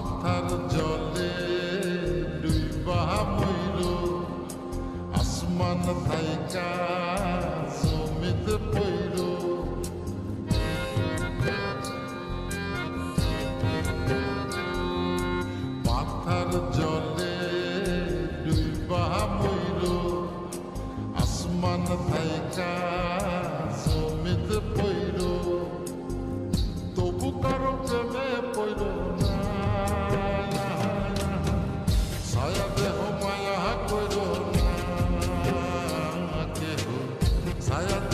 October. Sayat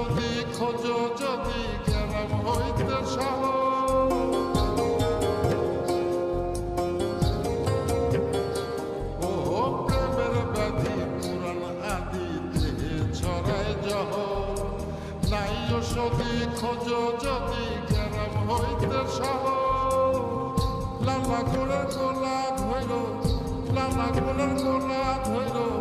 যদি খোঁজো, যদি গ্রাম হইতে সাহস নাই ওষধি খোঁজ, যদি গ্রাম হইতে সহ লালা গোলার গোলা ধৈর লালা গোলার গোলা ধৈর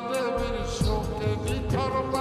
দেবীর শক্তি বিধর্ম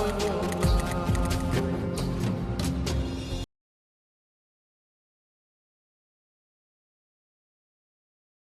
Господи.